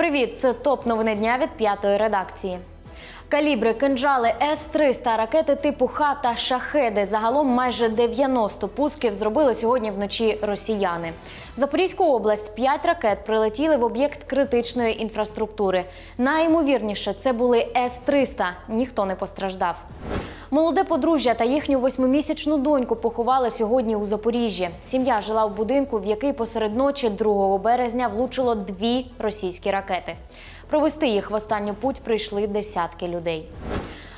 Привіт, це топ новини дня від п'ятої редакції. Калібри, кинджали, С-300, ракети типу Х та шахеди. Загалом майже 90 пусків зробили сьогодні вночі росіяни. В Запорізьку область 5 ракет прилетіли в об'єкт критичної інфраструктури. Найімовірніше, це були С-300. Ніхто не постраждав. Молоде подружжя та їхню восьмимісячну доньку поховали сьогодні у Запоріжжі. Сім'я жила в будинку, в який посеред ночі 2 березня влучило дві російські ракети. Провести їх в останню путь прийшли десятки людей.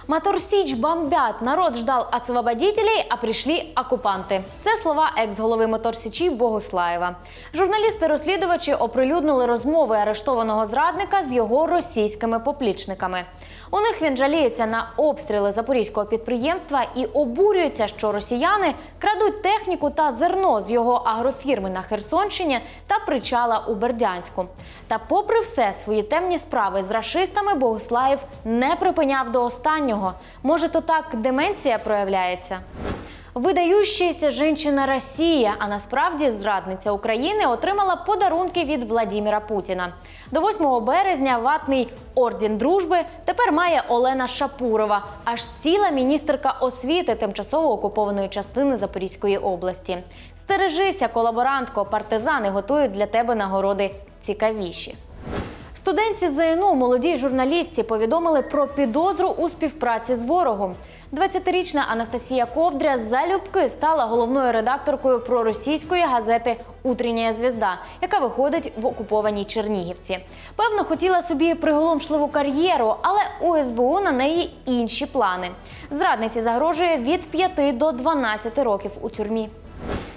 Мотор Січ бомбят. Народ ждал освободителей, а прийшли окупанти. Це слова екс-голови Мотор Січі Богуслаєва. Журналісти-розслідувачі оприлюднили розмови арештованого зрадника з його російськими поплічниками. У них він жаліється на обстріли запорізького підприємства і обурюється, що росіяни крадуть техніку та зерно з його агрофірми на Херсонщині та причала у Бердянську. Та, попри все, свої темні справи з рашистами Богуслаєв не припиняв до останнього. Може, то так деменція проявляється? Видающаяся жінка Росія, а насправді зрадниця України отримала подарунки від Владіміра Путіна. До 8 березня ватний орден дружби тепер має Олена Шапурова, аж ціла міністерка освіти тимчасово окупованої частини Запорізької області. Стережися, колаборантко, партизани готують для тебе нагороди цікавіші. Студентці ЗНУ молодій журналістці повідомили про підозру у співпраці з ворогом. 20-річна Анастасія Ковдря залюбки стала головною редакторкою проросійської газети Утріння звізда, яка виходить в окупованій Чернігівці. Певно, хотіла собі приголомшливу кар'єру, але у СБУ на неї інші плани. Зрадниці загрожує від 5 до 12 років у тюрмі.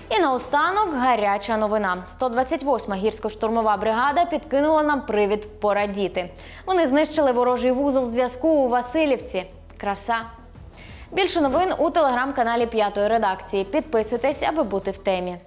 І наостанок гаряча новина. 128-ма гірсько-штурмова бригада підкинула нам привід порадіти. Вони знищили ворожий вузол зв'язку у Васильівці. Краса. Більше новин у телеграм-каналі П'ятої редакції. Підписуйтесь, аби бути в темі.